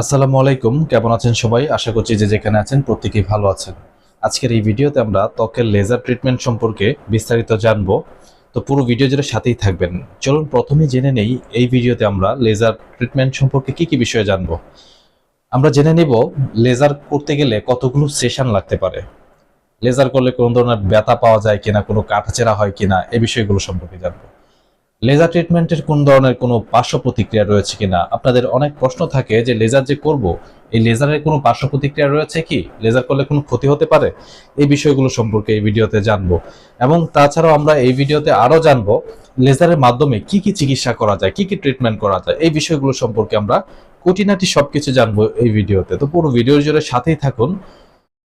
আসসালামু আলাইকুম, কেমন আছেন সবাই? আশা করছি যে যেখানে আছেন প্রত্যেকেই ভালো আছেন। আজকের এই ভিডিওতে আমরা ত্বকের লেজার ট্রিটমেন্ট সম্পর্কে বিস্তারিত জানব। তো পুরো ভিডিও জুড়ে সাথেই থাকবেন। চলুন প্রথমে জেনে নেই, এই ভিডিওতে আমরা লেজার ট্রিটমেন্ট সম্পর্কে কি কি বিষয়ে জানব। আমরা জেনে নেব লেজার করতে গেলে কতগুলো সেশন লাগতে পারে। লেজার করলে কোনো ধরনের ব্যথা পাওয়া যায় কিনা, কোনো কাটাচেরা হয় কিনা এই বিষয়গুলো সম্পর্কে জানব। লেজার ট্রিটমেন্টের কোন ধরনের কোনো পার্শ্ব প্রতিক্রিয়া রয়েছে কিনা? আপনাদের অনেক প্রশ্ন থাকে যে লেজার যে করব, এই লেজারের কোনো পার্শ্ব প্রতিক্রিয়া রয়েছে কি? লেজার করলে কোনো ক্ষতি হতে পারে? এই বিষয়গুলো সম্পর্কে এই ভিডিওতে জানব। এবং তাছাড়াও আমরা এই ভিডিওতে আরও জানব, লেজারের মাধ্যমে কি কি চিকিৎসা করা যায়, কি কি ট্রিটমেন্ট করা যায়, এই বিষয়গুলো সম্পর্কে আমরা খুঁটিনাটি সবকিছু জানব এই ভিডিওতে। তো পুরো ভিডিও জুড়ে সাথেই থাকুন।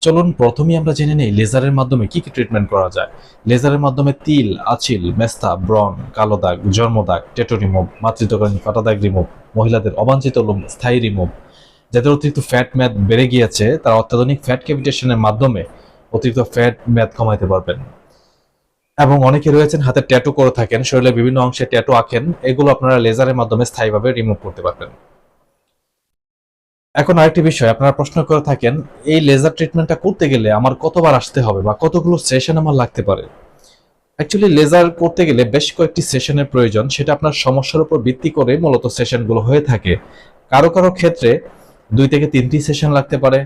চলুন প্রথমেই আমরা জেনে নেই লেজারের মাধ্যমে কি কি ট্রিটমেন্ট করা যায়। লেজারের মাধ্যমে তিল, আচিল, মেস্তা ব্রন কালো দাগ জন্মদাগ টেটো রিমুভ মাতৃত্বকালীন ফাটা দাগ রিমুভ, মহিলাদের অবাঞ্ছিত লোম, স্থায়ী রিমুভ। যাদের অতিরিক্ত ফ্যাট ম্যাথ বেড়ে গিয়েছে, তারা অত্যাধুনিক ফ্যাট ক্যাভিটেশনের মাধ্যমে অতিরিক্ত ফ্যাট ম্যাথ কমাইতে পারবেন। এবং অনেকে রয়েছেন, হাতে ট্যাটু করে থাকেন, শরীরের বিভিন্ন অংশে ট্যাটু আঁকেন, এগুলো আপনারা লেজারের মাধ্যমে স্থায়ীভাবে রিমুভ করতে পারবেন। এখন আরেকটি বিষয়, আপনারা প্রশ্ন করে থাকেন, এই লেজার ট্রিটমেন্টটা করতে গেলে আমার কতবার আসতে হবে বা কতগুলো সেশন আমার লাগতে পারে? অ্যাকচুয়ালি লেজার করতে গেলে বেশ কয়েকটি সেশনের প্রয়োজন, সেটা আপনার সমস্যার উপর ভিত্তি করে মূলত সেশনগুলো হয়ে থাকে। কারও কারও ক্ষেত্রে দুই থেকে তিনটি সেশন লাগতে পারে,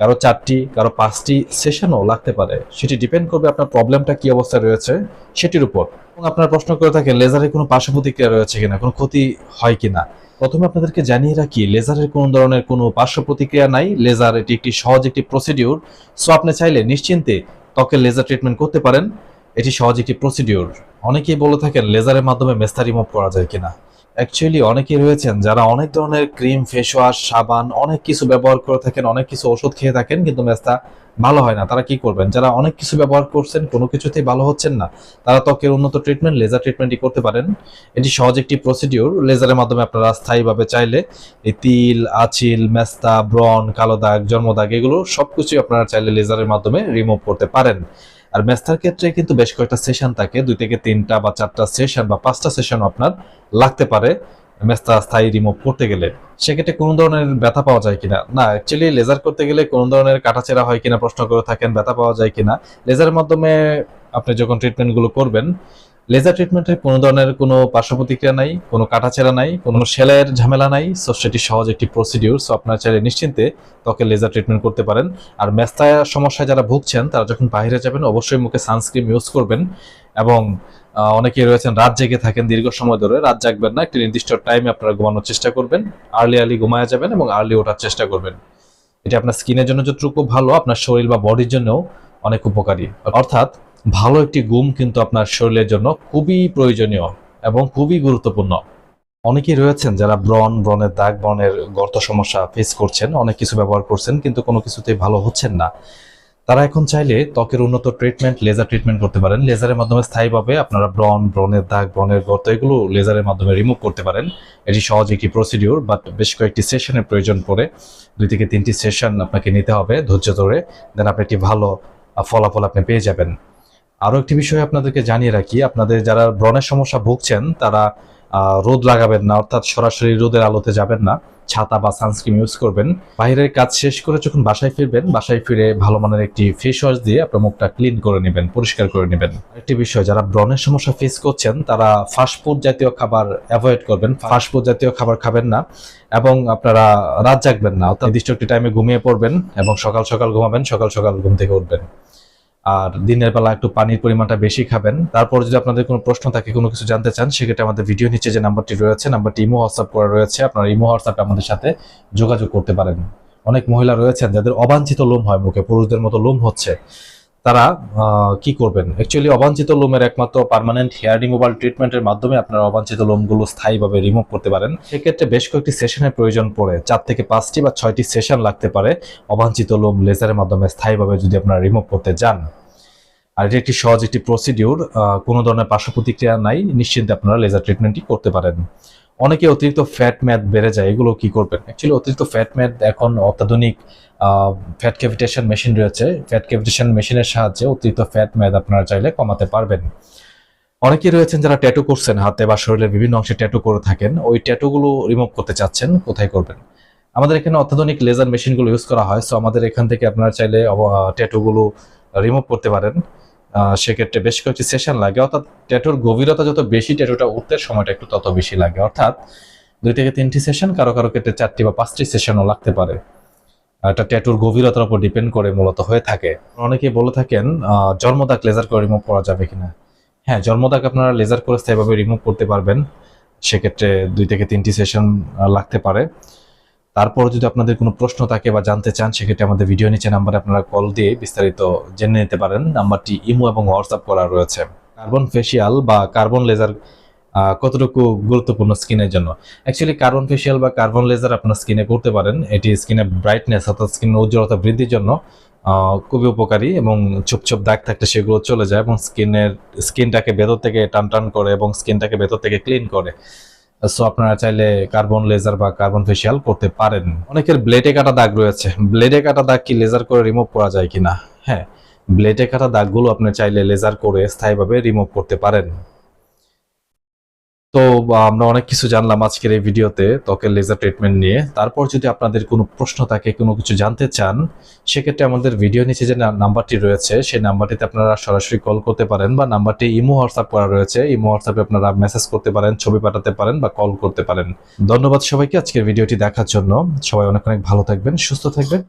কারও চারটি, কারও পাঁচটি সেশনও লাগতে পারে। সেটি ডিপেন্ড করবে আপনার প্রবলেমটা কি অবস্থায় রয়েছে, সেটির উপর। এবং আপনারা প্রশ্ন করে থাকেন লেজারের কোনো পার্শ্ব প্রতিক্রিয়া রয়েছে কিনা, কোনো ক্ষতি হয় কিনা? প্রথমে আপনাদেরকে জানিয়ে রাখি লেজারের কোনো ধরনের কোনো পার্শ্ব প্রতিক্রিয়া নাই। লেজার এটি একটি সহজ একটি প্রসিডিউর সো আপনি চাইলে নিশ্চিন্তে ত্বকের লেজার ট্রিটমেন্ট করতে পারেন। এটি সহজ একটি প্রসিডিউর অনেকেই বলে থাকেন লেজারের মাধ্যমে মেস্তা রিমুভ করা যায় কিনা। অ্যাকচুয়ালি অনেকেই রয়েছেন যারা অনেক ধরনের ক্রিম ফেস ওয়াশ সাবান, অনেক কিছু ব্যবহার করে থাকেন, অনেক কিছু ওষুধ খেয়ে থাকেন, কিন্তু মেস্তা ভালো হয় না। তারা কি করবেন? যারা অনেক কিছু ব্যবহার করছেন, কোনো কিছুতেই ভালো হচ্ছেন না। তারা ত্বকের উন্নত ট্রিটমেন্ট লেজার ট্রিটমেন্টই করতে পারেন। এটি সহজ একটি প্রসিডিউর লেজারের মাধ্যমে আপনারা স্থায়ীভাবে চাইলে এই তিল, আচিল, মেস্তা ব্রন কালো দাগ জন্মদাগ এগুলো সবকিছুই আপনারা চাইলে লেজারের মাধ্যমে রিমুভ করতে পারেন। আর মেস্তার ক্ষেত্রে কিন্তু বেশ কয়েকটা সেশন থাকে। দুই থেকে তিনটা বা চারটা সেশন বা পাঁচটা সেশন আপনার লাগতে পারে। মেস্তা স্থায়ী রিমুভ করতে গেলে। সেক্ষেত্রে কোনো ধরনের ব্যথা পাওয়া যায় কিনা? না অ্যাকচুয়ালি লেজার করতে গেলে কোনো ধরনের কাটাচেরা হয় কিনা প্রশ্ন করে থাকেন, ব্যথা পাওয়া যায় কিনা? লেজারের মাধ্যমে আপনি যখন ট্রিটমেন্টগুলো করবেন লেজার ট্রিটমেন্টের কোনো ধরনের কোনো পার্শ্ব প্রতিক্রিয়া নাই কোনো কাটাছেড়া নাই কোনো সেলাইয়ের ঝামেলা নাই। সো সেটি সহজ একটি প্রসিডিউর সো আপনারা চাইলে নিশ্চিন্তে ত্বকে লেজার ট্রিটমেন্ট করতে পারেন। আর মেস্তা সমস্যায় যারা ভুগছেন তারা যখন বাইরে যাবেন অবশ্যই মুখে সানস্ক্রিন ইউজ করবেন। এবং আহ, অনেকেই রয়েছেন রাত জেগে থাকেন দীর্ঘ সময় ধরে রাত জাগবেন না একটি নির্দিষ্ট টাইমে আপনারা ঘুমানোর চেষ্টা করবেন। আর্লি আর্লি ঘুমায় যাবেন এবং আর্লি ওঠার চেষ্টা করবেন। এটি আপনার স্কিনের জন্য যতটুকু ভালো আপনার শরীর বা বডির জন্যও অনেক উপকারী। অর্থাৎ ভালো একটি ঘুম কিন্তু আপনার শরীরের জন্য খুবই প্রয়োজনীয় এবং খুবই গুরুত্বপূর্ণ। অনেকেই রয়েছেন যারা ব্রণ, ব্রণের দাগ, ব্রণের গর্ত সমস্যা ফেস করছেন, অনেক কিছু ব্যবহার করছেন, কিন্তু কোনো কিছুতেই ভালো হচ্ছেন না। তারা এখন চাইলে ত্বকের উন্নত ট্রিটমেন্ট লেজার ট্রিটমেন্ট করতে পারেন। লেজারের মাধ্যমে স্থায়ীভাবে আপনারা ব্রণ, ব্রণের দাগ, ব্রণের গর্ত এগুলো লেজারের মাধ্যমে রিমুভ করতে পারেন। এটি সহজ একটি প্রসিডিউর বাট বেশ কয়েকটি সেশনের প্রয়োজন পড়ে। দুই থেকে তিনটি সেশন আপনাকে নিতে হবে ধৈর্য ধরে। দেন আপনি একটি ভালো ফলাফল আপনি পেয়ে যাবেন। আরও একটি বিষয় আপনাদেরকে জানিয়ে রাখি। আপনাদের যারা ব্রণের সমস্যা ভুগছেন তারা রোদ লাগাবেন না অর্থাৎ সরাসরি রোদের আলোতে যাবেন না। ছাতা বা সানস্ক্রিন ইউজ করবেন। বাইরের কাজ শেষ করে যখন বাসায় ফিরবেন বাসায় ফিরে ভালো মানের একটি ফেস ওয়াশ দিয়ে আপনার মুখটা ক্লিন করে নেবেন পরিষ্কার করে নেবেন। একটি বিষয় যারা ব্রণের সমস্যা ফেস করছেন তারা ফাস্টফুড জাতীয় খাবার অ্যাভয়েড করবেন। ফাস্টফুড জাতীয় খাবার খাবেন না এবং আপনারা রাত জাগবেন না। অর্থাৎ নির্দিষ্ট একটি টাইমে ঘুমিয়ে পড়বেন এবং সকাল সকাল ঘুমাবেন সকাল সকাল ঘুম থেকে উঠবেন। আর দিনের বেলা একটু পানির পরিমাণটা বেশি খাবেন। তারপর যদি আপনাদের কোনো প্রশ্ন থাকে, কোনো কিছু জানতে চান, সেক্ষেত্রে আমাদের ভিডিও নিচে যে নাম্বারটি রয়েছে, নাম্বারটি ইমো হোয়াটসঅ্যাপ করা রয়েছে। আপনারা ইমো হোয়াটসঅ্যাপে আমাদের সাথে যোগাযোগ করতে পারেন। অনেক মহিলা রয়েছেন যাদের অবাঞ্ছিত লোম হয় মুখে, পুরুষদের মতো লোম হচ্ছে। তারা কি করবেন? অ্যাকচুয়ালি অবাঞ্ছিত লোমের একমাত্র পার্মানেন্ট হেয়ার রিমুভাল ট্রিটমেন্টের মাধ্যমে আপনারা অবাঞ্ছিত লোমগুলো স্থায়ীভাবে রিমুভ করতে পারেন। সেক্ষেত্রে বেশ কয়েকটি সেশনের প্রয়োজন পড়ে। চার থেকে পাঁচটি বা ছয়টি সেশন লাগতে পারে। অবাঞ্ছিত লোম লেজারের মাধ্যমে স্থায়ীভাবে যদি আপনারা রিমুভ করতে যান। আর এটি একটি সহজ একটি প্রসিডিউর কোনো ধরনের পার্শ্ব প্রতিক্রিয়া নাই। নিশ্চিন্তে আপনারা লেজার ট্রিটমেন্টই করতে পারেন। অনেকে অতিরিক্ত ফ্যাট ম্যাথ বেড়ে যায়, এগুলো কি করবেন? অ্যাকচুয়ালি অতিরিক্ত ফ্যাট ম্যাথ এখন অত্যাধুনিক ফ্যাট ক্যাভিটেশন মেশিন রয়েছে। ফ্যাট ক্যাভিটেশন মেশিনের সাহায্যে অতিরিক্ত ফ্যাট ম্যাথ আপনারা চাইলে কমাতে পারবেন। অনেকেই রয়েছেন যারা ট্যাটু করছেন, হাতে বা শরীরের বিভিন্ন অংশে ট্যাটু করে থাকেন। ওই ট্যাটুগুলো রিমুভ করতে চাচ্ছেন, কোথায় করবেন? আমাদের এখানে অত্যাধুনিক লেজার মেশিনগুলো ইউজ করা হয় সো আমাদের এখান থেকে আপনারা চাইলে ট্যাটুগুলো রিমুভ করতে পারেন। সেক্ষেত্রে বেশ কয়েকটি সেশন লাগে। অর্থাৎ ট্যাটুর গভীরতা যত বেশি ট্যাটুটা উঠতে, সময়টা একটু তত বেশি লাগে। অর্থাৎ দুই থেকে তিনটি সেশন কারও কারও ক্ষেত্রে চারটি বা পাঁচটি সেশনও লাগতে পারে। এটা ট্যাটুর গভীরতার উপর ডিপেন্ড করে মূলত হয়ে থাকে। অনেকে বলে থাকেন জন্মদাগ লেজার করে রিমুভ করা যাবে কিনা। হ্যাঁ জন্মদাগ আপনারা লেজার করে স্থায়ীভাবে রিমুভ করতে পারবেন। সেক্ষেত্রে দুই থেকে তিনটি সেশন লাগতে পারে। তারপর যদি আপনাদের কোনো প্রশ্ন থাকে বা জানতে চান, সেক্ষেত্রে আমাদের ভিডিও নিচে নাম্বারে আপনারা কল দিয়ে বিস্তারিত জেনে নিতে পারেন। নাম্বারটি ইমো এবং হোয়াটসঅ্যাপ করা রয়েছে। কার্বন ফেসিয়াল বা কার্বন লেজার কতটুকু গুরুত্বপূর্ণ স্কিনের জন্য? অ্যাকচুয়ালি কার্বন ফেসিয়াল বা কার্বন লেজার আপনার স্কিনে করতে পারেন। এটি স্কিনের ব্রাইটনেস অর্থাৎ স্কিনের উজ্জ্বলতা বৃদ্ধির জন্য খুবই উপকারী এবং চুপ চুপ দাগ থাকলে সেগুলো চলে যায় এবং স্কিনের স্কিনটাকে ভেতর থেকে টান টান করে এবং স্কিনটাকে ভেতর থেকে ক্লিন করে। সো আপনারা চাইলে কার্বন লেজার বা কার্বন ফেসিয়াল করতে পারেন। অনেকের ব্লেডে কাটা দাগ রয়েছে। ব্লেডে কাটা দাগ কি লেজার করে রিমুভ করা যায় কিনা? হ্যাঁ ব্লেডে কাটা দাগগুলো আপনি চাইলে লেজার করে স্থায়ীভাবে রিমুভ করতে পারেন। তো আমরা অনেক কিছু জানলাম আজকের এই ভিডিওতে ত্বকের লেজার ট্রিটমেন্ট নিয়ে। তারপর যদি আপনাদের কোনো প্রশ্ন থাকে, কোনো কিছু জানতে চান, সেক্ষেত্রে আমাদের ভিডিও নিচে যে নাম্বারটি রয়েছে, সেই নাম্বারটিতে আপনারা সরাসরি কল করতে পারেন বা নাম্বারটি ইমো হোয়াটসঅ্যাপ করা রয়েছে। ইমো হোয়াটসঅ্যাপে আপনারা মেসেজ করতে পারেন, ছবি পাঠাতে পারেন বা কল করতে পারেন। ধন্যবাদ সবাইকে আজকের ভিডিওটি দেখার জন্য। সবাই অনেক অনেক ভালো থাকবেন, সুস্থ থাকবেন।